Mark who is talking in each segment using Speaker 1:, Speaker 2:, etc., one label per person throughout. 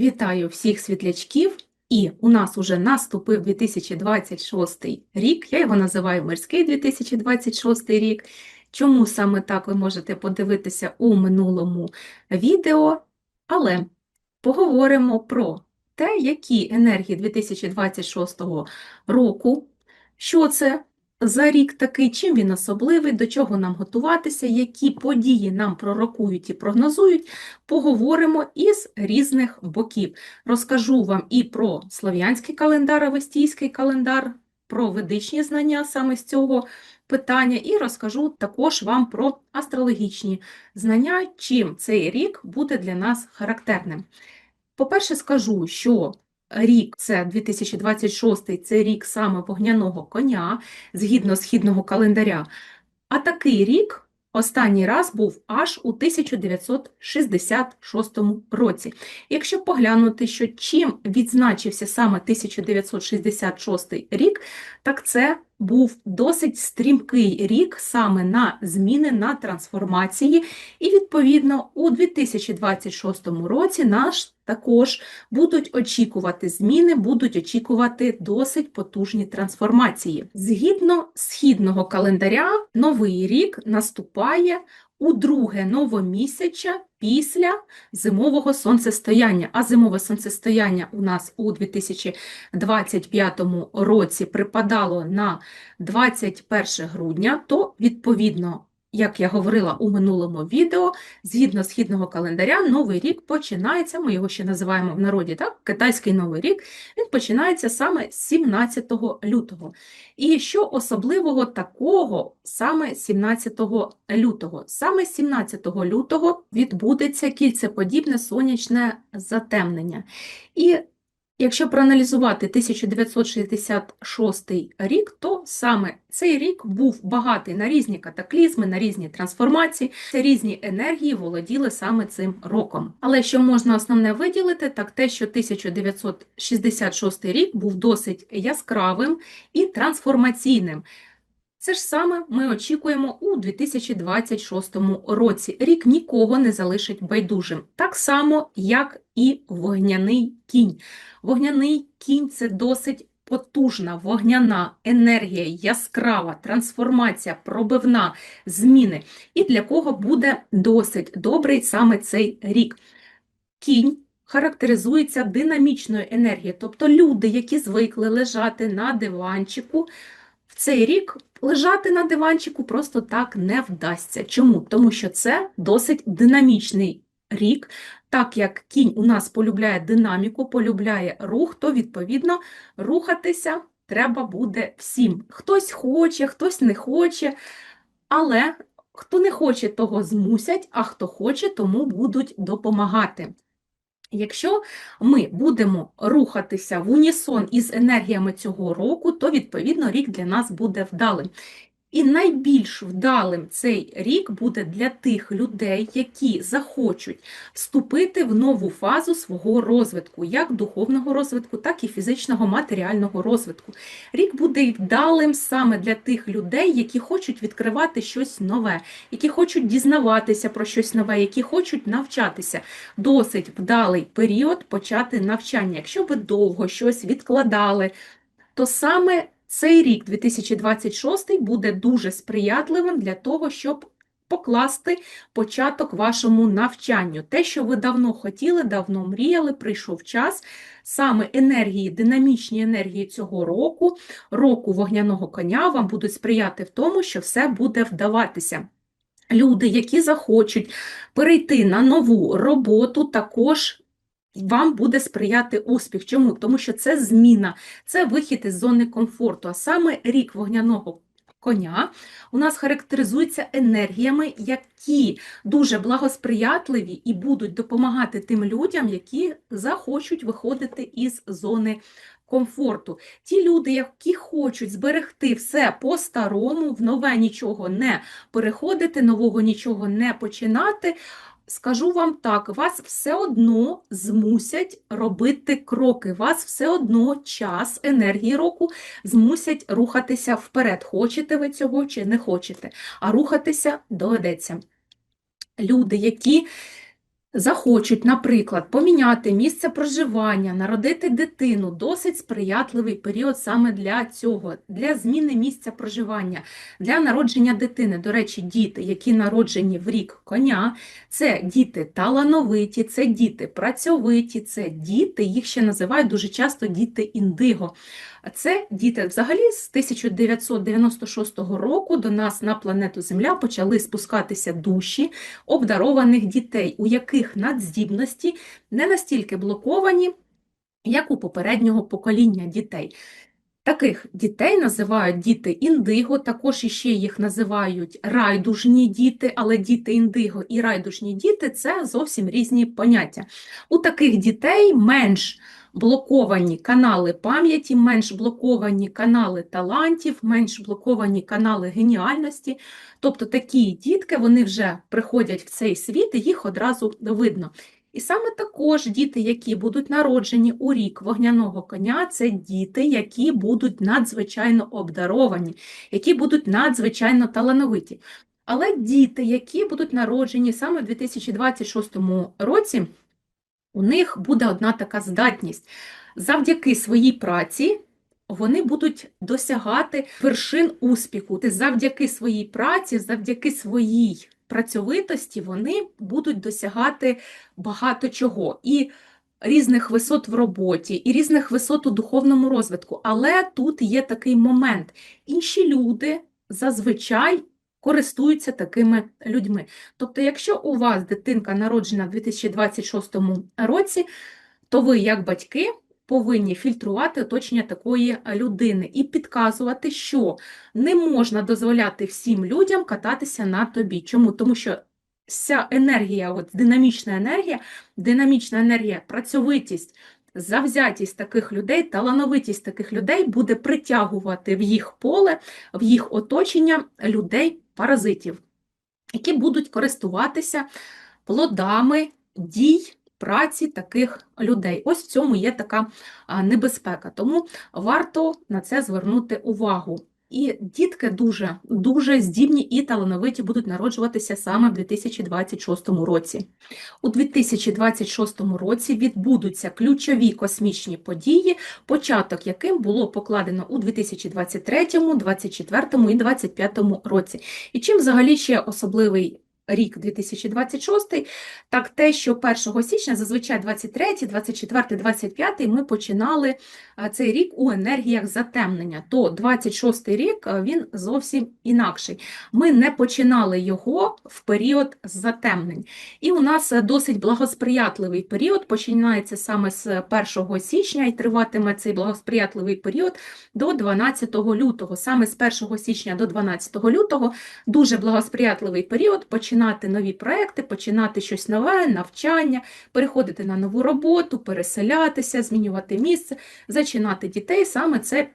Speaker 1: Вітаю всіх світлячків! І у нас уже наступив 2026 рік. Я його називаю Мирський 2026 рік. Чому саме так ви можете подивитися у минулому відео? Але поговоримо про те, які енергії 2026 року, що це за рік такий, чим він особливий, до чого нам готуватися, які події нам пророкують і прогнозують, поговоримо із різних боків. Розкажу вам і про слов'янський календар, авестійський календар, про ведичні знання саме з цього питання, і розкажу також вам про астрологічні знання, чим цей рік буде для нас характерним. По-перше, скажу, що рік це 2026, це рік саме вогняного коня, згідно східного календаря. А такий рік останній раз був аж у 1966 році. Якщо поглянути, що чим відзначився саме 1966 рік, так це був досить стрімкий рік саме на зміни, на трансформації, і відповідно у 2026 році наш також будуть очікувати зміни, будуть очікувати досить потужні трансформації. Згідно східного календаря, новий рік наступає у друге новомісяча після зимового сонцестояння. А зимове сонцестояння у нас у 2025 році припадало на 21 грудня, то відповідно як я говорила у минулому відео, згідно східного календаря, новий рік починається, ми його ще називаємо в народі, так, китайський новий рік, він починається саме з 17 лютого. І що особливого такого саме 17 лютого? Саме 17 лютого відбудеться кільцеподібне сонячне затемнення. І Якщо проаналізувати 1966 рік, то саме цей рік був багатий на різні катаклізми, на різні трансформації, різні енергії володіли саме цим роком. Але що можна основне виділити, так те, що 1966 рік був досить яскравим і трансформаційним. Це ж саме ми очікуємо у 2026 році. Рік нікого не залишить байдужим, так само, як і вогняний кінь. Вогняний кінь це досить потужна вогняна енергія, яскрава трансформація, пробивна зміни. І для кого буде досить добрий саме цей рік. Кінь. Характеризується динамічною енергією, тобто люди, які звикли лежати на диванчику, цей рік лежати на диванчику просто так не вдасться. Чому? Тому що це досить динамічний рік. Так як кінь у нас полюбляє динаміку, полюбляє рух, то, відповідно, рухатися треба буде всім. Хтось хоче, хтось не хоче, але хто не хоче, того змусять, а хто хоче, тому будуть допомагати. Якщо ми будемо рухатися в унісон із енергіями цього року, то відповідно рік для нас буде вдалим. І найбільш вдалим цей рік буде для тих людей, які захочуть вступити в нову фазу свого розвитку, як духовного розвитку, так і фізичного матеріального розвитку. Рік буде вдалим саме для тих людей, які хочуть відкривати щось нове, які хочуть дізнаватися про щось нове, які хочуть навчатися. Досить вдалий період почати навчання. Якщо ви довго щось відкладали, то саме цей рік, 2026, буде дуже сприятливим для того, щоб покласти початок вашому навчанню. Те, що ви давно хотіли, давно мріяли, прийшов час. Саме енергії, динамічні енергії цього року, року вогняного коня, вам будуть сприяти в тому, що все буде вдаватися. Люди, які захочуть перейти на нову роботу, також вам буде сприяти успіх. Чому? Тому що це зміна, це вихід із зони комфорту. А саме рік вогняного коня у нас характеризується енергіями, які дуже благосприятливі і будуть допомагати тим людям, які захочуть виходити із зони комфорту. Ті люди, які хочуть зберегти все по-старому, в нове нічого не переходити, нового нічого не починати. Скажу вам так, вас все одно змусять робити кроки, вас все одно час енергії року змусять рухатися вперед. Хочете ви цього чи не хочете, а рухатися доведеться. Люди, які захочуть, наприклад, поміняти місце проживання, народити дитину, досить сприятливий період саме для цього, для зміни місця проживання, для народження дитини. До речі, діти, які народжені в рік коня, це діти талановиті, це діти працьовиті, це діти, їх ще називають дуже часто діти індиго. Це діти взагалі з 1996 року до нас на планету Земля почали спускатися душі обдарованих дітей, у яких надздібності не настільки блоковані, як у попереднього покоління дітей. Таких дітей називають діти індиго, також іще їх називають райдужні діти, але діти індиго і райдужні діти це зовсім різні поняття. У таких дітей менш блоковані канали пам'яті, менш блоковані канали талантів, менш блоковані канали геніальності. Тобто такі дітки вони вже приходять в цей світ, і їх одразу видно. І саме також діти, які будуть народжені у рік вогняного коня, це діти, які будуть надзвичайно обдаровані, які будуть надзвичайно талановиті. Але діти, які будуть народжені саме в 2026 році, у них буде одна така здатність. Завдяки своїй праці вони будуть досягати вершин успіху. Завдяки своїй праці, завдяки своїй працьовитості вони будуть досягати багато чого. І різних висот в роботі, і різних висот у духовному розвитку. Але тут є такий момент. Інші люди зазвичай користуються такими людьми. Тобто, якщо у вас дитинка народжена в 2026 році, то ви, як батьки, повинні фільтрувати оточення такої людини і підказувати, що не можна дозволяти всім людям кататися на тобі. Чому? Тому що вся енергія, от динамічна енергія, динамічна енергія, працьовитість, завзятість таких людей, талановитість таких людей буде притягувати в їх поле, в їх оточення людей-паразитів, які будуть користуватися плодами дій праці таких людей. Ось в цьому є така небезпека, тому варто на це звернути увагу. І дітки дуже дуже здібні і талановиті будуть народжуватися саме в 2026 році. У 2026 році відбудуться ключові космічні події, початок яким було покладено у 2023, 2024 і 2025 році. І чим взагалі ще особливий рік 2026, так те, що 1 січня, зазвичай 23, 24, 25 ми починали цей рік у енергіях затемнення, то 26 рік він зовсім інакший. Ми не починали його в період затемнень. І у нас досить благосприятливий період, починається саме з 1 січня і триватиме цей благосприятливий період до 12 лютого. Саме з 1 січня до 12 лютого дуже благосприятливий період починається починати нові проекти, починати щось нове, навчання, переходити на нову роботу, переселятися, змінювати місце, зачинати дітей. Саме це.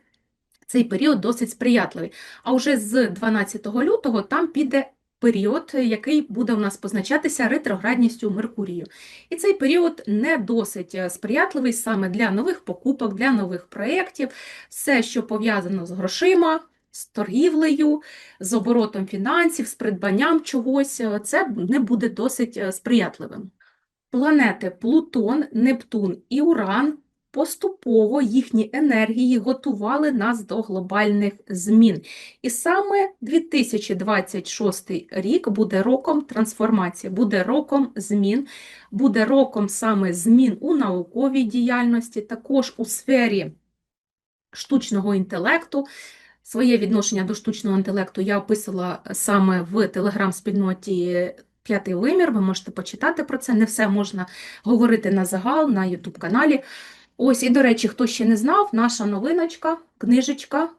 Speaker 1: Цей період досить сприятливий. А вже з 12 лютого там піде період, який буде у нас позначатися ретроградністю Меркурію. І цей період не досить сприятливий саме для нових покупок, для нових проєктів, все, що пов'язано з грошима з торгівлею, з оборотом фінансів, з придбанням чогось, е, це не буде досить е, сприятливим. Планети Плутон, Нептун і Уран поступово їхні енергії готували нас до глобальних змін. І саме 2026 рік буде роком трансформації, буде роком змін, буде роком саме змін у науковій діяльності, також у сфері штучного інтелекту. Своє відношення до штучного інтелекту я описала саме в телеграм-спільноті П'ятий вимір. Ви можете почитати про це. Не все можна говорити на загал на YouTube каналі. Ось, і, до речі, хто ще не знав, наша новиночка, книжечка,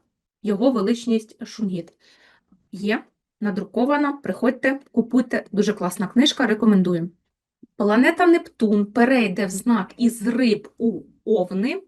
Speaker 1: його величність Шунгіт. Є надрукована. Приходьте, купуйте. Дуже класна книжка, рекомендую. Планета Нептун перейде в знак із риб у Овни,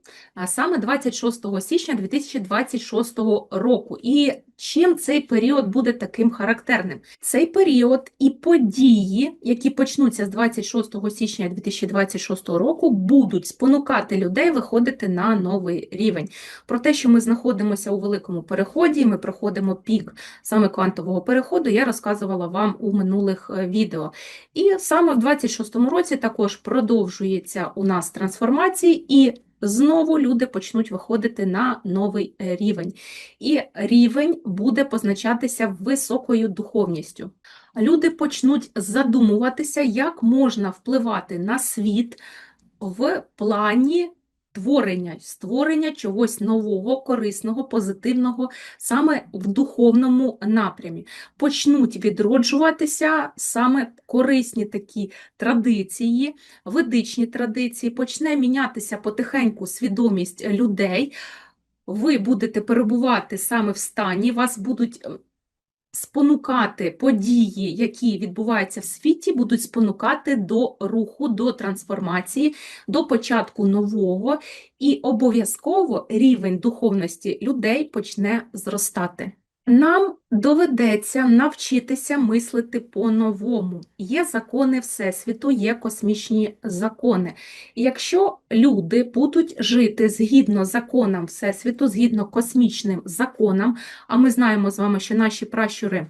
Speaker 1: саме 26 січня 2026 року. І чим цей період буде таким характерним? Цей період і події, які почнуться з 26 січня 2026 року, будуть спонукати людей виходити на новий рівень. Про те, що ми знаходимося у великому переході, ми проходимо пік саме квантового переходу, я розказувала вам у минулих е, відео. І саме в 26-му році також продовжується у нас трансформації, і знову люди почнуть виходити на новий е, рівень. І рівень буде позначатися високою духовністю. Люди почнуть задумуватися, як можна впливати на світ в плані творення, створення чогось нового, корисного, позитивного саме в духовному напрямі. Почнуть відроджуватися саме корисні такі традиції, ведичні традиції, почне мінятися потихеньку свідомість людей. Ви будете перебувати саме в стані, вас будуть спонукати події, які відбуваються в світі, будуть спонукати до руху, до трансформації, до початку нового, і обов'язково рівень духовності людей почне зростати. Нам доведеться навчитися мислити по-новому. Є закони Всесвіту, є космічні закони. Якщо люди будуть жити згідно законам Всесвіту, згідно космічним законам, а ми знаємо з вами, що наші пращури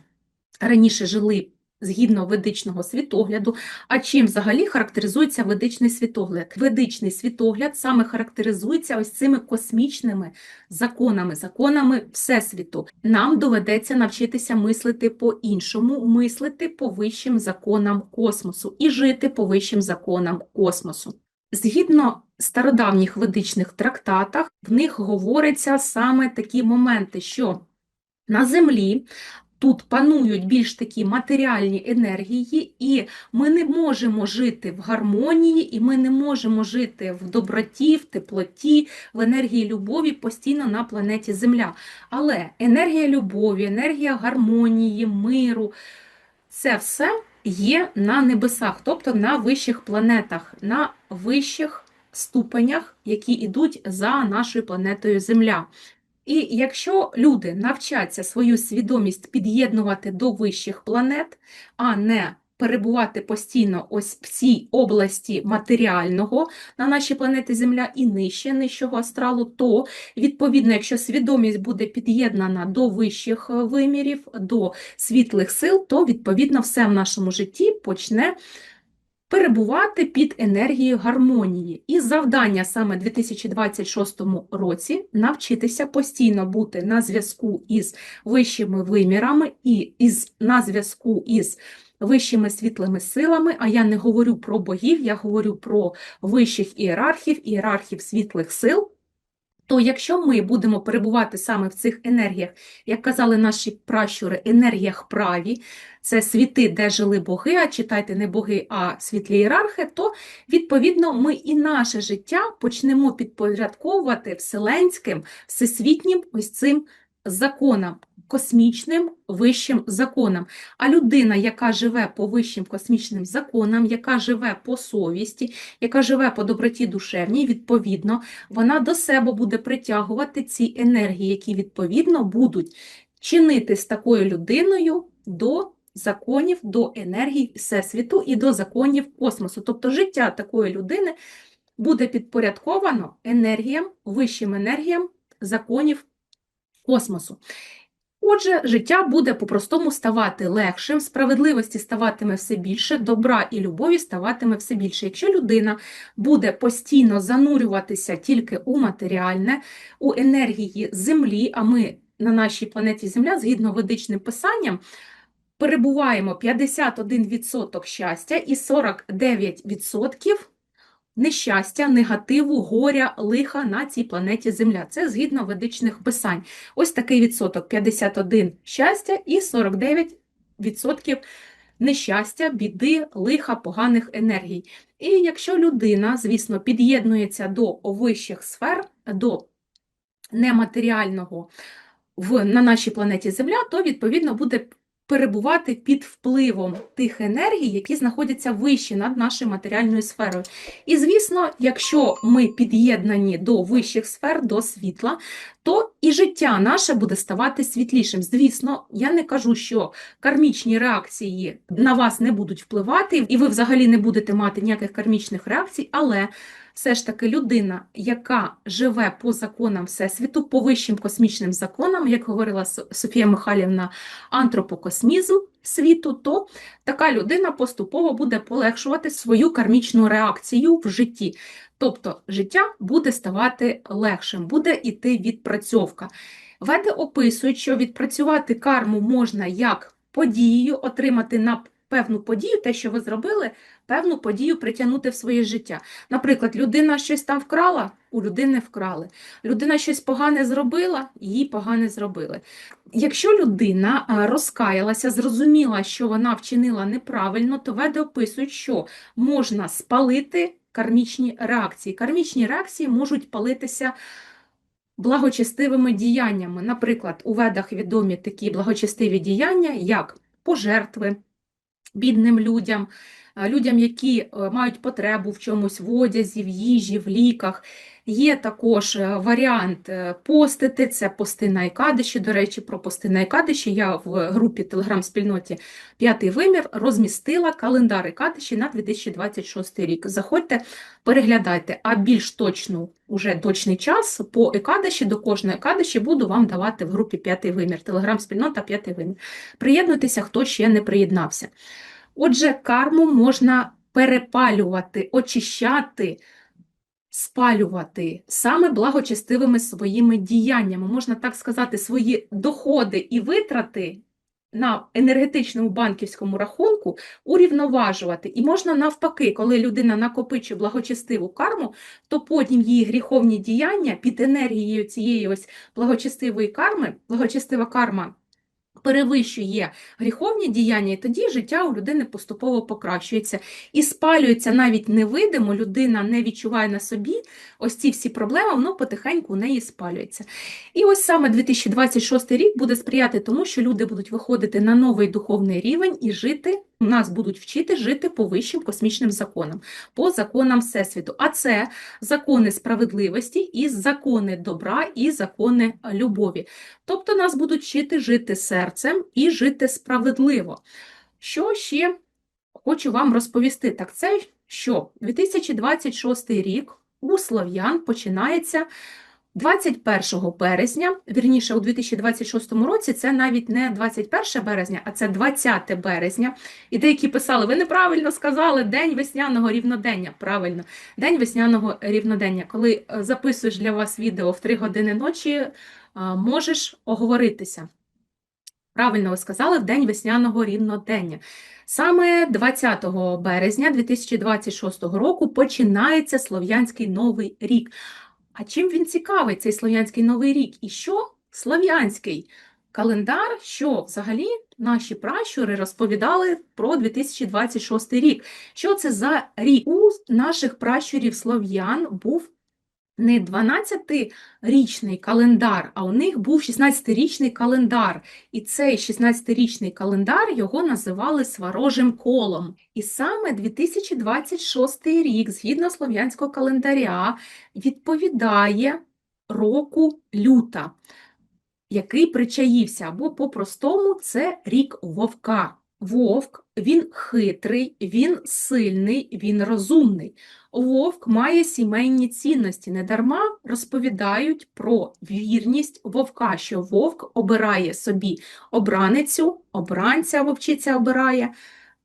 Speaker 1: раніше жили згідно ведичного світогляду. А чим взагалі характеризується ведичний світогляд? Ведичний світогляд саме характеризується ось цими космічними законами, законами Всесвіту. Нам доведеться навчитися мислити по-іншому, мислити по вищим законам космосу і жити по вищим законам космосу. Згідно стародавніх ведичних трактатах, в них говориться саме такі моменти, що на землі тут панують більш такі матеріальні енергії, і ми не можемо жити в гармонії, і ми не можемо жити в доброті, в теплоті, в енергії любові постійно на планеті Земля. Але енергія любові, енергія гармонії, миру це все є на небесах, тобто на вищих планетах, на вищих ступенях, які йдуть за нашою планетою Земля. І якщо люди навчаться свою свідомість під'єднувати до вищих планет, а не перебувати постійно ось в цій області матеріального на нашій планеті Земля і нижче нижчого астралу, то відповідно, якщо свідомість буде під'єднана до вищих вимірів, до світлих сил, то відповідно все в нашому житті почне перебувати під енергією гармонії. І завдання саме в 2026 році навчитися постійно бути на зв'язку із вищими вимірами і із, на зв'язку із вищими світлими силами, а я не говорю про богів, я говорю про вищих ієрархів, ієрархів світлих сил. То якщо ми будемо перебувати саме в цих енергіях, як казали наші пращури, енергіях праві, це світи, де жили боги, а читайте не боги, а світлі ієрархи, то відповідно ми і наше життя почнемо підпорядковувати вселенським, всесвітнім ось цим законам, космічним вищим законам. А людина, яка живе по вищим космічним законам, яка живе по совісті, яка живе по доброті душевній, відповідно, вона до себе буде притягувати ці енергії, які відповідно будуть чинити з такою людиною до законів, до енергії Всесвіту і до законів космосу. Тобто життя такої людини буде підпорядковано енергіям, вищим енергіям законів космосу. Отже, життя буде по-простому ставати легшим, справедливості ставатиме все більше, добра і любові ставатиме все більше. Якщо людина буде постійно занурюватися тільки у матеріальне, у енергії Землі, а ми на нашій планеті Земля, згідно ведичним писанням, перебуваємо 51% щастя і 49% нещастя, негативу, горя, лиха на цій планеті Земля. Це згідно ведичних писань. Ось такий відсоток: 51 щастя і 49% нещастя, біди, лиха, поганих енергій. І якщо людина, звісно, під'єднується до вищих сфер, до нематеріального в, на нашій планеті Земля, то відповідно буде перебувати під впливом тих енергій, які знаходяться вище над нашою матеріальною сферою. І, звісно, якщо ми під'єднані до вищих сфер, до світла, то і життя наше буде ставати світлішим. Звісно, я не кажу, що кармічні реакції на вас не будуть впливати, і ви взагалі не будете мати ніяких кармічних реакцій, але все ж таки людина, яка живе по законам Всесвіту, по вищим космічним законам, як говорила Софія Михайлівна, антропокосмізм світу, то така людина поступово буде полегшувати свою кармічну реакцію в житті. Тобто життя буде ставати легшим, буде йти відпрацьовка. Веди описують, що відпрацювати карму можна як подією, отримати на певну подію, те, що ви зробили, певну подію притягнути в своє життя. Наприклад, людина щось там вкрала, у людини вкрали. Людина щось погане зробила, її погане зробили. Якщо людина розкаялася, зрозуміла, що вона вчинила неправильно, то веде описують, що можна спалити кармічні реакції. Кармічні реакції можуть палитися. Благочестивими діяннями. Наприклад, у ведах відомі такі благочестиві діяння, як пожертви, бідним людям, людям, які е, мають потребу в чомусь в одязі, в їжі, в ліках. Є також е, варіант е, постити, це пости на Ікадиші. До речі, про пости на Ікадиші я в групі телеграм-спільноті П'ятий вимір розмістила календар Ікадиші на 2026 рік. Заходьте, переглядайте, а більш точну, уже точний час по Екадиші, до кожної Екадиші буду вам давати в групі П'ятий вимір, телеграм-спільнота П'ятий вимір. Приєднуйтеся, хто ще не приєднався. Отже, карму можна перепалювати, очищати, спалювати саме благочестивими своїми діяннями, можна так сказати, свої доходи і витрати. На енергетичному банківському рахунку урівноважувати. І можна навпаки, коли людина накопичує благочестиву карму, то потім її гріховні діяння під енергією цієї ось благочестивої карми, благочестива карма перевищує гріховні діяння, і тоді життя у людини поступово покращується. І спалюється навіть невидимо, людина не відчуває на собі ось ці всі проблеми, воно потихеньку у неї спалюється. І ось саме 2026 рік буде сприяти тому, що люди будуть виходити на новий духовний рівень і жити. Нас будуть вчити жити по вищим космічним законам, по законам Всесвіту. А це закони справедливості, і закони добра, і закони любові. Тобто нас будуть вчити жити серцем і жити справедливо. Що ще хочу вам розповісти? Так це що 2026 рік у слов'ян починається. 21 березня, вірніше, у 2026 році, це навіть не 21 березня, а це 20 березня. І деякі писали: ви неправильно сказали День весняного рівнодення. Правильно, День весняного рівнодення. Коли е, записуєш для вас відео в 3 години ночі, е, можеш оговоритися. Правильно ви сказали, в День весняного рівнодення. Саме 20 березня 2026 року починається Слов'янський Новий рік. А чим він цікавий, цей Слов'янський Новий рік? І що Слов'янський календар, що взагалі наші пращури розповідали про 2026 рік? Що це за рік? У наших пращурів слов'ян був не 12-річний календар, а у них був 16-річний календар. І цей 16-річний календар його називали Сварожим колом. І саме 2026 рік, згідно слов'янського календаря, відповідає року люта, який причаївся, або по-простому це рік вовка. Вовк він хитрий, він сильний, він розумний. Вовк має сімейні цінності. Недарма розповідають про вірність вовка, що вовк обирає собі обраницю, обранця вовчиця обирає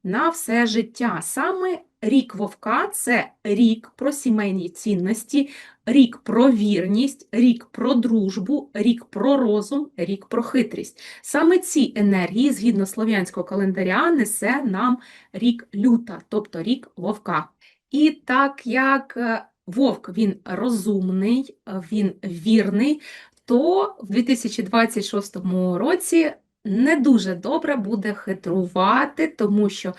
Speaker 1: на все життя. Саме рік вовка це рік про сімейні цінності, рік про вірність, рік про дружбу, рік про розум, рік про хитрість. Саме ці енергії, згідно слов'янського календаря, несе нам рік люта, тобто рік вовка. І так як е, вовк він розумний, він вірний, то в 2026 році не дуже добре буде хитрувати, тому що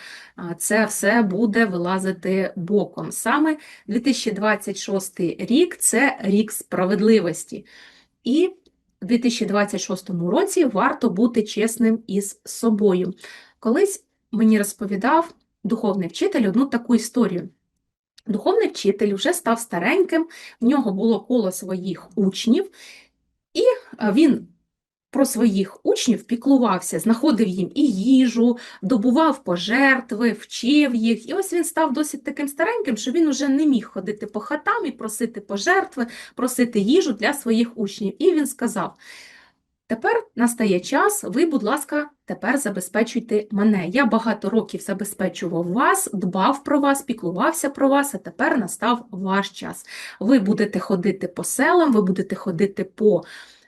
Speaker 1: це все буде вилазити боком. Саме 2026 рік це рік справедливості. І у 2026 році варто бути чесним із собою. Колись мені розповідав духовний вчитель одну таку історію. Духовний вчитель вже став стареньким, в нього було коло своїх учнів, і він про своїх учнів піклувався, знаходив їм і їжу, добував пожертви, вчив їх. І ось він став досить таким стареньким, що він уже не міг ходити по хатам і просити пожертви, просити їжу для своїх учнів. І він сказав: Тепер настає час, ви, будь ласка, тепер забезпечуйте мене. Я багато років забезпечував вас, дбав про вас, піклувався про вас, а тепер настав ваш час. Ви будете ходити по селам, ви будете ходити по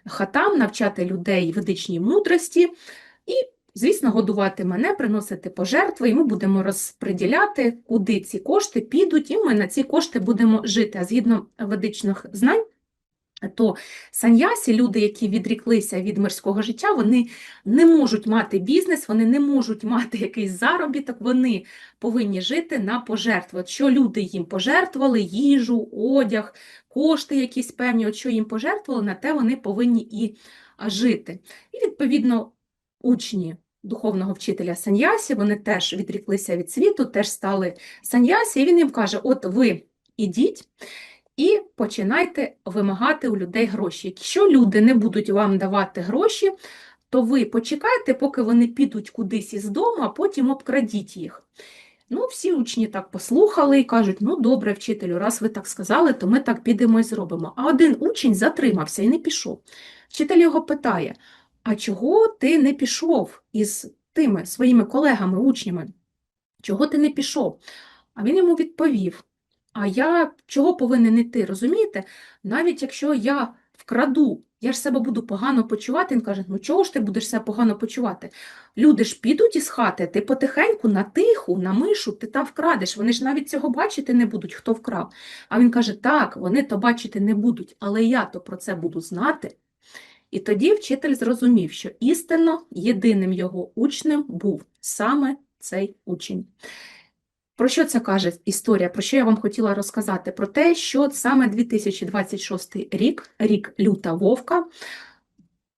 Speaker 1: хатам, навчати людей ведичній мудрості і, звісно, годувати мене, приносити пожертви, і ми будемо розподіляти, куди ці кошти підуть, і ми на ці кошти будемо жити. А згідно ведичних знань, то саньясі, люди, які відріклися від мирського життя, вони не можуть мати бізнес, вони не можуть мати якийсь заробіток, вони повинні жити на пожертви. От Що люди їм пожертвували, їжу, одяг, кошти якісь певні, от що їм пожертвували, на те вони повинні і жити. І, відповідно, учні духовного вчителя Саньясі, вони теж відріклися від світу, теж стали саньясі, і він їм каже: От ви ідіть. І починайте вимагати у людей гроші. Якщо люди не будуть вам давати гроші, то ви почекайте, поки вони підуть кудись із дому, а потім обкрадіть їх. Ну, всі учні так послухали і кажуть: ну, добре, вчителю, раз ви так сказали, то ми так підемо і зробимо. А один учень затримався і не пішов. Вчитель його питає: а чого ти не пішов із тими своїми колегами, учнями? Чого ти не пішов? А він йому відповів: а я чого повинен іти, розумієте? Навіть якщо я вкраду, я ж себе буду погано почувати, він каже, ну чого ж ти будеш себе погано почувати? Люди ж підуть із хати, ти потихеньку на тиху, на мишу, ти там вкрадеш, вони ж навіть цього бачити не будуть, хто вкрав. А він каже, так, вони то бачити не будуть, але я то про це буду знати. І тоді вчитель зрозумів, що істинно єдиним його учнем був саме цей учень. Про що це каже історія? Про що я вам хотіла розказати? Про те, що саме 2026 рік, рік люта вовка,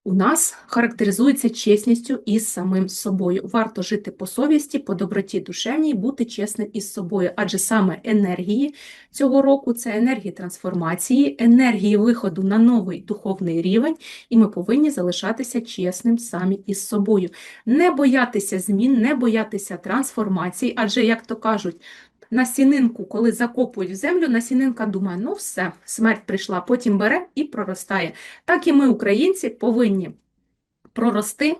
Speaker 1: у нас характеризується чесністю із самим собою. Варто жити по совісті, по доброті душевній, бути чесним із собою, адже саме енергії цього року це енергії трансформації, енергії виходу на новий духовний рівень, і ми повинні залишатися чесним самі із собою. Не боятися змін, не боятися трансформації, адже, як то кажуть, насінинку, коли закопують в землю, насінинка думає, ну все, смерть прийшла, потім бере і проростає. Так і ми, українці, повинні прорости,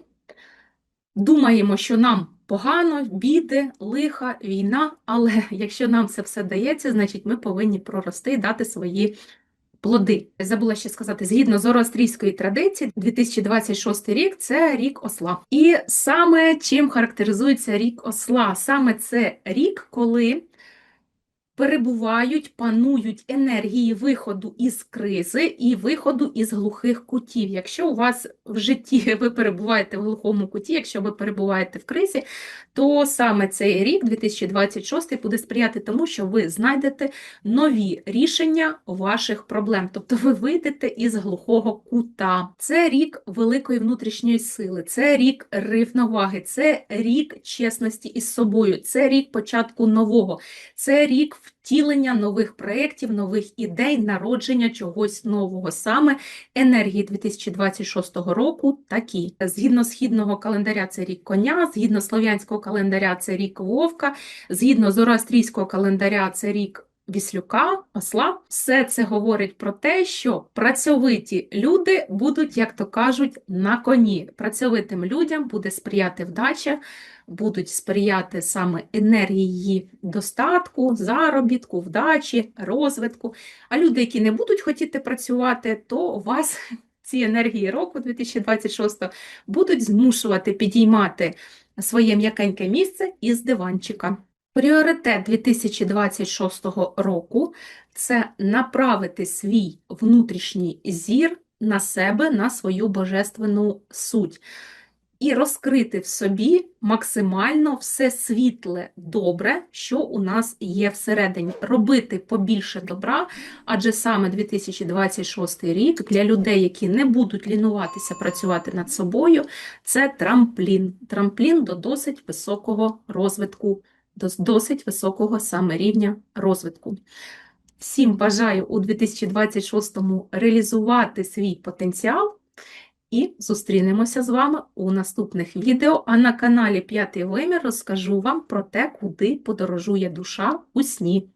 Speaker 1: думаємо, що нам погано, біди, лиха, війна, але якщо нам це все дається, значить ми повинні прорости і дати свої. Плоди. Забула ще сказати, згідно зороастрійської традиції, 2026 рік це рік осла. І саме чим характеризується рік осла? Саме це рік, коли перебувають, панують енергії виходу із кризи і виходу із глухих кутів. Якщо у вас в житті ви перебуваєте в глухому куті, якщо ви перебуваєте в кризі, то саме цей рік, 2026, буде сприяти тому, що ви знайдете нові рішення ваших проблем. Тобто ви вийдете із глухого кута. Це рік великої внутрішньої сили, це рік рівноваги, це рік чесності із собою, це рік початку нового, це рік втілення нових проєктів, нових ідей, народження чогось нового. Саме енергії 2026 року такі. Згідно східного календаря, це рік коня, згідно слов'янського календаря, це рік вовка, згідно зороастрійського календаря, це рік. Віслюка, осла, все це говорить про те, що працьовиті люди будуть, як то кажуть, на коні. Працьовитим людям буде сприяти вдача, будуть сприяти саме енергії достатку, заробітку, вдачі, розвитку. А люди, які не будуть хотіти працювати, то у вас ці енергії року 2026 будуть змушувати підіймати своє м'якеньке місце із диванчика. Пріоритет 2026 року це направити свій внутрішній зір на себе, на свою божественну суть. і розкрити в собі максимально все світле, добре, що у нас є всередині. Робити побільше добра, адже саме 2026 рік для людей, які не будуть лінуватися працювати над собою, це трамплін. Трамплін до досить високого розвитку, досить високого саме рівня розвитку. Всім бажаю у 2026-му реалізувати свій потенціал і зустрінемося з вами у наступних відео. А на каналі П'ятий Вимір розкажу вам про те, куди подорожує душа у сні.